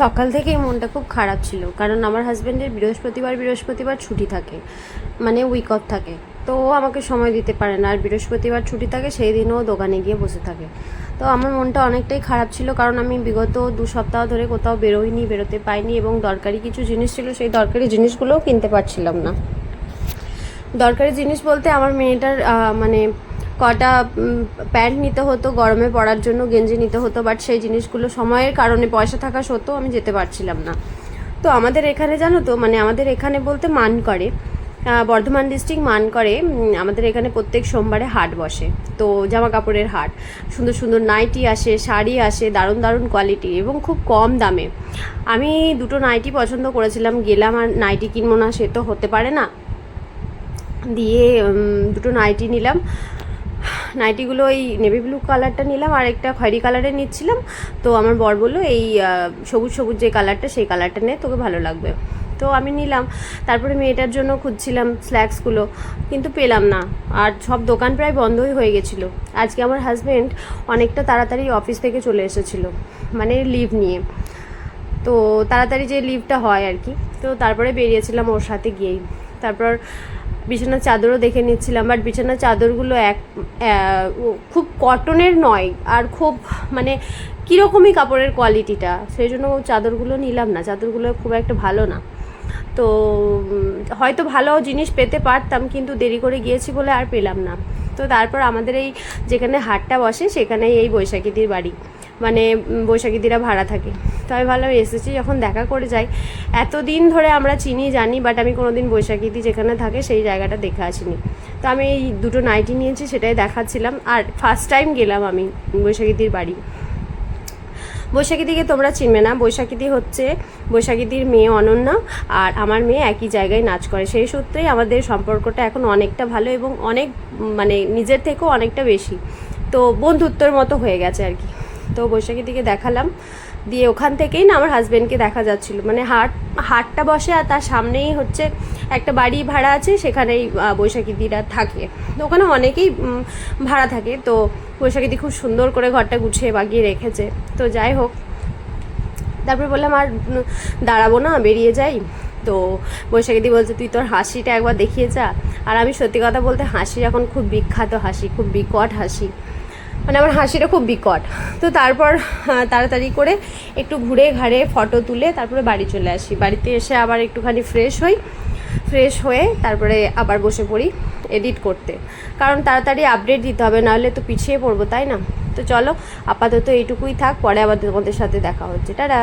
সকাল থেকেই মনটা খুব খারাপ ছিল, কারণ আমার হাজব্যান্ডের বৃহস্পতিবার বৃহস্পতিবার ছুটি থাকে মানে উইক অফ থাকে। তো ও আমাকে সময় দিতে পারে না, আর বৃহস্পতিবার ছুটি থাকে, সেই দিনও দোকানে গিয়ে বসে থাকে। তো আমার মনটা অনেকটাই খারাপ ছিল, কারণ আমি বিগত দু সপ্তাহ ধরে কোথাও বেরোইনি, বেরোতে পাইনি এবং দরকারি কিছু জিনিস ছিল, সেই দরকারি জিনিসগুলোও কিনতে পারছিলাম না। দরকারি জিনিস বলতে আমার মেয়েটার মানে কটা প্যান্ট নিতে হতো, গরমে পরার জন্য গেঞ্জি নিতে হতো বাট সেই জিনিসগুলো সময়ের কারণে পয়সা থাকা সত্ত্বেও আমি যেতে পারছিলাম না। তো আমাদের এখানে জানো তো মানে আমাদের এখানে বলতে মান করে বর্ধমান ডিস্ট্রিক্ট মান করে আমাদের এখানে প্রত্যেক সোমবারে হাট বসে, তো জামা কাপড়ের হাট। সুন্দর সুন্দর নাইটি আসে, শাড়ি আসে, দারুণ দারুণ কোয়ালিটি এবং খুব কম দামে। আমি দুটো নাইটি পছন্দ করেছিলাম, গেলাম আর নাইটি কিনবো না সে তো হতে পারে না। দিয়ে দুটো নাইটি নিলাম। নাইটিগুলো ওই নেভি ব্লু কালারটা নিলাম, আর একটা খয়েরি কালারের নিচ্ছিলাম। তো আমার বর বলল, এই সবুজ সবুজ যে কালারটা সেই কালারটা নে, তোকে ভালো লাগবে। তো আমি নিলাম। তারপরে মেয়েটার জন্য খুঁজছিলাম স্ল্যাক্সগুলো, কিন্তু পেলাম না। আর সব দোকান প্রায় বন্ধই হয়ে গেছিল। আজকে আমার হাজব্যান্ড অনেকটা তাড়াতাড়ি অফিস থেকে চলে এসেছিল মানে লিভ নিয়ে। তো তাড়াতাড়ি যে লিভটা হয় আর কি, তো তারপরে বেরিয়েছিলাম ওর সাথে গিয়েই। তারপর বিছানার চাদরও দেখে নিচ্ছিলাম বাট বিছানার চাদরগুলো এক খুব কটনের নয়, আর খুব মানে কীরকমই কাপড়ের কোয়ালিটিটা সেই জন্য চাদরগুলো নিলাম না, চাদরগুলো খুব একটা ভালো না। তো হয়তো ভালো জিনিস পেতে পারতাম, কিন্তু দেরি করে গিয়েছি বলে আর পেলাম না। তো তারপর আমাদের এই যেখানে হাটটা বসে, সেখানেই এই বৈশাখীদির বাড়ি। মানে বৈশাখীদিরা ভাড়া থাকে। তো আমি ভাবলাম, এসেছি যখন দেখা করে যাই। এতদিন ধরে আমরা চিনি, জানি বাট আমি কোনোদিন বৈশাখীদি যেখানে থাকে, সেই জায়গাটা দেখে আসিনি। তো আমি এই দুটো নাইটি নিয়েছি, সেটাই দেখাচ্ছিলাম। আর ফার্স্ট টাইম গেলাম আমি বৈশাখীদির বাড়ি। বৈশাখীদিকে তোমরা চিনবে না। বৈশাখীদি হচ্ছে বৈশাখীদির মেয়ে অনন্যা, আর আমার মেয়ে একই জায়গায় নাচ করে। সেই সূত্রেই আমাদের সম্পর্কটা এখন অনেকটা ভালো এবং অনেক মানে নিজের থেকেও অনেকটা বেশি। তো বন্ধুত্বর মতো হয়ে গেছে আর কি। তো বৈশাখীদিকে দেখালাম। দিয়ে ওখান থেকেই না আমার হাজব্যান্ডকে দেখা যাচ্ছিল। মানে হাট, হাটটা বসে আর তার সামনেই হচ্ছে একটা বাড়ি ভাড়া আছে, সেখানেই বৈশাখী বৈশাখীদিরা থাকে। তো ওখানে অনেকেই ভাড়া থাকে। তো বৈশাখীদি খুব সুন্দর করে ঘরটা গুছিয়ে বাগিয়ে রেখেছে। তো যাই হোক, তারপরে বললাম, আর দাঁড়াবো না, বেরিয়ে যাই। তো বৈশাখীদি বলছে, তুই তোর হাসিটা একবার দেখিয়ে যা। আর আমি সত্যি কথা বলতে, হাসি এখন খুব বিখ্যাত হাসি, খুব বিকট হাসি। মানে আমার হাসিটা খুব বিকট। তো তারপর তাড়াতাড়ি করে একটু ঘুরে ঘাড়ে ফটো তুলে তারপরে বাড়ি চলে আসি। বাড়িতে এসে আবার একটুখানি ফ্রেশ হই। ফ্রেশ হয়ে তারপরে আবার বসে পড়ি এডিট করতে। কারণ তাড়াতাড়ি আপডেট দিতে হবে, নাহলে তো পিছিয়ে পড়ব, তাই না? তো চলো, আপাতত এইটুকুই থাক, পরে আবার তোমাদের সাথে দেখা হচ্ছে। টাটা!